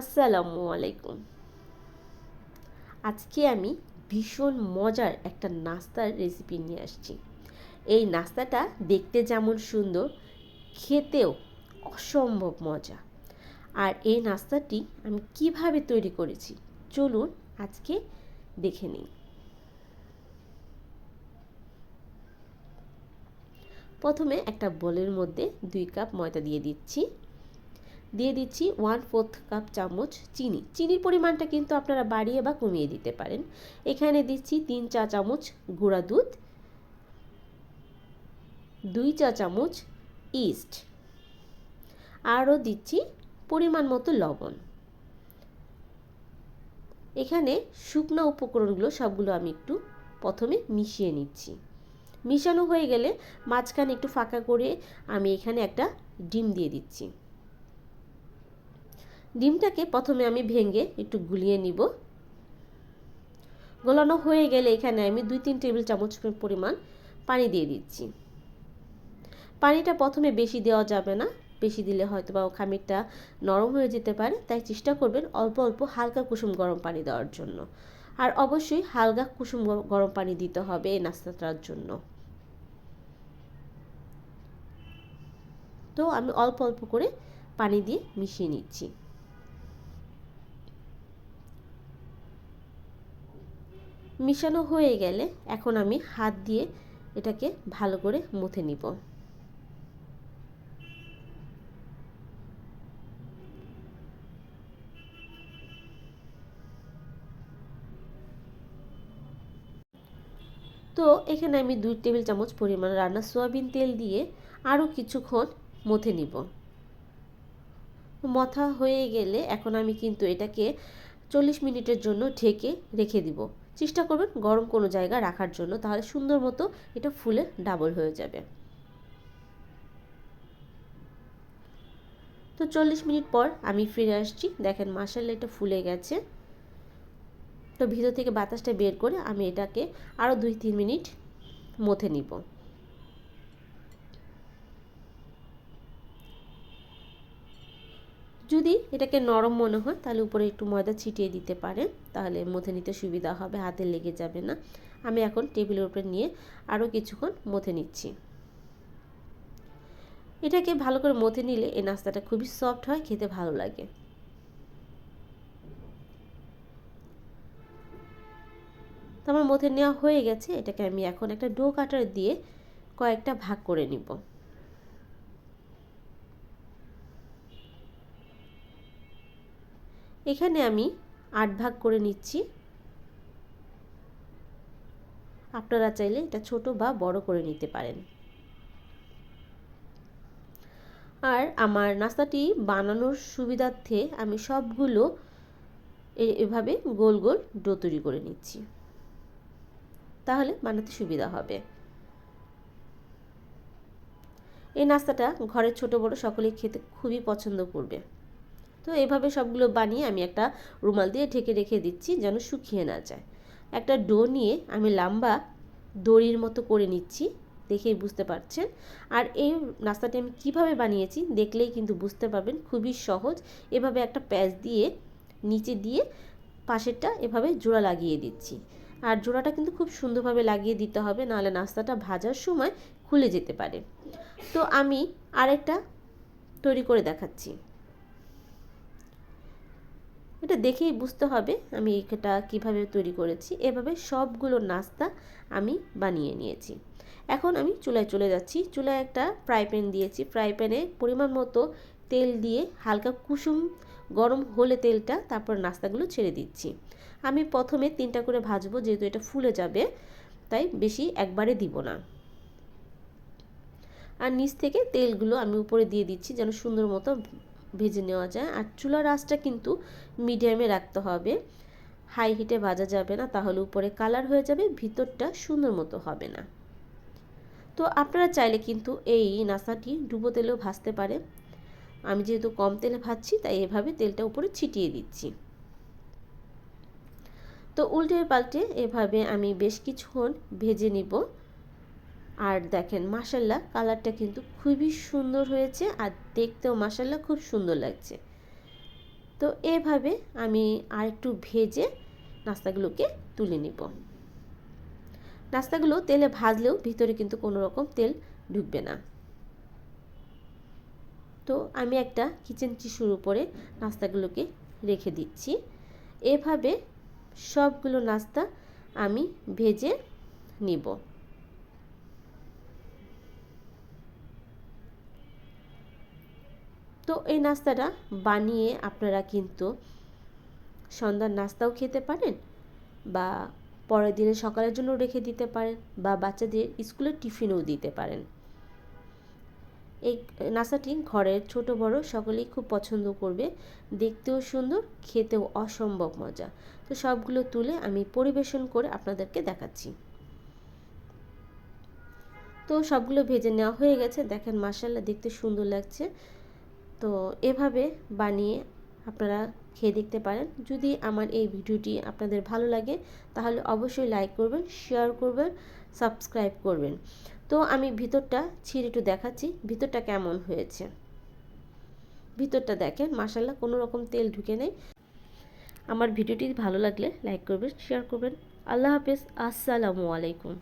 আসসালামু আলাইকুম। আজকে আমি ভীষণ মজার একটা নাস্তার রেসিপি নিয়ে আসছি। এই নাস্তাটা দেখতে যেমন সুন্দর, খেতেও অসম্ভব মজা। আর এই নাস্তাটি আমি কীভাবে তৈরি করেছি, চলুন আজকে দেখে নিই। প্রথমে একটা বোলের মধ্যে দুই কাপ ময়দা দিয়ে দিচ্ছি। দিয়ে দিচ্ছি ওয়ান ফোর্থ কাপ চামচ চিনি। চিনির পরিমাণটা কিন্তু আপনারা বাড়িয়ে বা কমিয়ে দিতে পারেন। এখানে দিচ্ছি তিন চা চামচ গুঁড়া দুধ, দুই চা চামচ ইস্ট আরও দিচ্ছি পরিমাণ মতো লবণ। এখানে শুকনো উপকরণগুলো সবগুলো আমি একটু প্রথমে মিশিয়ে নিচ্ছি। মিশানো হয়ে গেলে মাঝখানে একটু ফাঁকা করে আমি এখানে একটা ডিম দিয়ে দিচ্ছি। ডিমটাকে প্রথমে আমি ভেঙে একটু গুলিয়ে নিব। গোলানো হয়ে গেলে এখানে আমি দুই তিন টেবিল চামচ পরিমাণ পানি দিয়ে দিচ্ছি। পানিটা প্রথমে বেশি দেওয়া যাবে না, বেশি দিলে হয়তো বা খামিরটা নরম হয়ে যেতে পারে, তাই চেষ্টা করবেন অল্প অল্প হালকা কুসুম গরম পানি দেওয়ার জন্য। আর অবশ্যই হালকা কুসুম গরম পানি দিতে হবে এই নাস্তাটার জন্য। তো আমি অল্প অল্প করে পানি দিয়ে মিশিয়ে নিচ্ছি। মিশানো হয়ে গেলে এখন আমি হাত দিয়ে এটাকে ভালো করে মুথে নিব। তো এখানে আমি দুই টেবিল চামচ পরিমাণ রান্না সোয়াবিন তেল দিয়ে আরও কিছুক্ষণ মথে নিব। মথা হয়ে গেলে এখন আমি কিন্তু এটাকে চল্লিশ মিনিটের জন্য ঢেকে রেখে দিব। চেষ্টা করবেন গরম কোনো জায়গা রাখার জন্য, তাহলে সুন্দর মতো এটা ফুলে ডাবল হয়ে যাবে। তো চল্লিশ মিনিট পর আমি ফিরে আসছি। দেখেন মাসাল্লা এটা ফুলে গেছে। তো ভিতর থেকে বাতাসটা বের করে আমি এটাকে আরও দুই তিন মিনিট মথে নিব। যদি এটাকে নরম মনে হয়, তাহলে উপরে একটু ময়দা ছিটিয়ে দিতে পারেন, তাহলে মথে নিতে সুবিধা হবে, হাতে লেগে যাবে না। আমি এখন টেবিলের উপরে নিয়ে আরও কিছুক্ষণ মথে নিচ্ছি। এটাকে ভালো করে মথে নিলে এই নাস্তাটা খুবই সফট হয়, খেতে ভালো লাগে। তো আমার নেওয়া হয়ে গেছে, এটাকে আমি এখন একটা ডো কাটার দিয়ে কয়েকটা ভাগ করে নিব। এখানে আমি আট ভাগ করে নিচ্ছি। আপনারা চাইলে এটা ছোট বা বড় করে নিতে পারেন। আর আমার নাস্তাটি বানানোর সুবিধার্থে আমি সবগুলো এভাবে গোল গোল ডো তৈরি করে নিচ্ছি। তাহলে বানাতে সুবিধা হবে। এই নাস্তাটা ঘরের ছোট বড় সকলেই খেতে খুবই পছন্দ করবে। তো এভাবে সবগুলো বানিয়ে আমি একটা রুমাল দিয়ে ঢেকে রেখে দিচ্ছি যেন শুকিয়ে না যায়। একটা ডো নিয়ে আমি লম্বা দড়ির মতো করে নিচ্ছি, দেখেই বুঝতে পারছেন। আর এই নাস্তাটি আমি কীভাবে বানিয়েছি দেখলেই কিন্তু বুঝতে পারবেন, খুবই সহজ। এভাবে একটা প্যাচ দিয়ে নিচে দিয়ে পাশেরটা এভাবে জোড়া লাগিয়ে দিচ্ছি। আর জোড়াটা কিন্তু খুব সুন্দরভাবে লাগিয়ে দিতে হবে, নাহলে নাস্তাটা ভাজার সময় খুলে যেতে পারে। তো আমি আরেকটা তৈরি করে দেখাচ্ছি। এটা দেখেই বুঝতে হবে আমি এটা কীভাবে তৈরি করেছি। এভাবে সবগুলো নাস্তা আমি বানিয়ে নিয়েছি। এখন আমি চুলায় চলে যাচ্ছি। চুলায় একটা ফ্রাই প্যান দিয়েছি। ফ্রাই প্যানে পরিমাণ মতো তেল দিয়ে হালকা কুসুম গরম হলে তেলটা তারপর নাস্তাগুলো ছেড়ে দিচ্ছি। আমি প্রথমে তিনটা করে ভাজবো, যেহেতু এটা ফুলে যাবে, তাই বেশি একবারে দিব না। আর নিচ থেকে তেলগুলো আমি উপরে দিয়ে দিচ্ছি যেন সুন্দর মতো ভেজে নেওয়া যায়। আর চুলার আঁচটা কিন্তু মিডিয়ামে রাখতে হবে। হাই হিটে ভাজা যাবে না, তাহলে উপরে কালার হয়ে যাবে, ভিতরটা সুন্দর মতো হবে না। তো আপনারা চাইলে কিন্তু এই নাস্তাটি ডুবো তেলেও ভাজতে পারে আমি যেহেতু কম তেলে ভাজছি, তাই এভাবে তেলটা উপরে ছিটিয়ে দিচ্ছি। তো উল্টে পাল্টে এভাবে আমি বেশ কিছুক্ষণ ভেজে নিব। আর দেখেন মাসাল্লা কালারটা কিন্তু খুবই সুন্দর হয়েছে আর দেখতেও মাসাল্লা খুব সুন্দর লাগছে। তো এভাবে আমি আর একটু ভেজে নাস্তাগুলোকে তুলে নিব। নাস্তাগুলো তেলে ভাজলেও ভিতরে কিন্তু কোনো রকম তেল ঢুকবে না। তো আমি একটা কিচেন টিস্যুর উপরে নাস্তাগুলোকে রেখে দিচ্ছি। এভাবে সবগুলো নাস্তা আমি ভেজে নিব। তো এই নাস্তাটা বানিয়ে আপনারা কিন্তু সন্ধ্যার নাস্তাও খেতে পারেন বা পরের দিনে সকালের জন্য রেখে দিতে পারেন বা বাচ্চাদের স্কুলের টিফিনও দিতে পারেন। এই নাস্তাটি ঘরের ছোট বড় সকলেই খুব পছন্দ করবে। দেখতেও সুন্দর, খেতেও অসম্ভব মজা। তো সবগুলো তুলে আমি পরিবেশন করে আপনাদেরকে দেখাচ্ছি। তো সবগুলো ভেজে নেওয়া হয়ে গেছে। দেখেন মাসাল্লা দেখতে সুন্দর লাগছে। তো এভাবে বানিয়ে আপনারা খেয়ে দেখতে পারেন। যদি আমার এই ভিডিওটি আপনাদের ভালো লাগে, তাহলে অবশ্যই লাইক করবেন শেয়ার করবেন সাবস্ক্রাইব করবেন। তো আমি ভিতরটা ছিঁড়ে একটু দেখাচ্ছি, ভিতরটা কেমন হয়েছে? ভিতরটা দেখেন মাসাল্লাহ কোনো রকম তেল ঢুকে নেই। আমার ভিডিওটি ভালো লাগলে লাইক করবেন শেয়ার করবেন। আল্লাহ হাফেজ, আসসালামু আলাইকুম।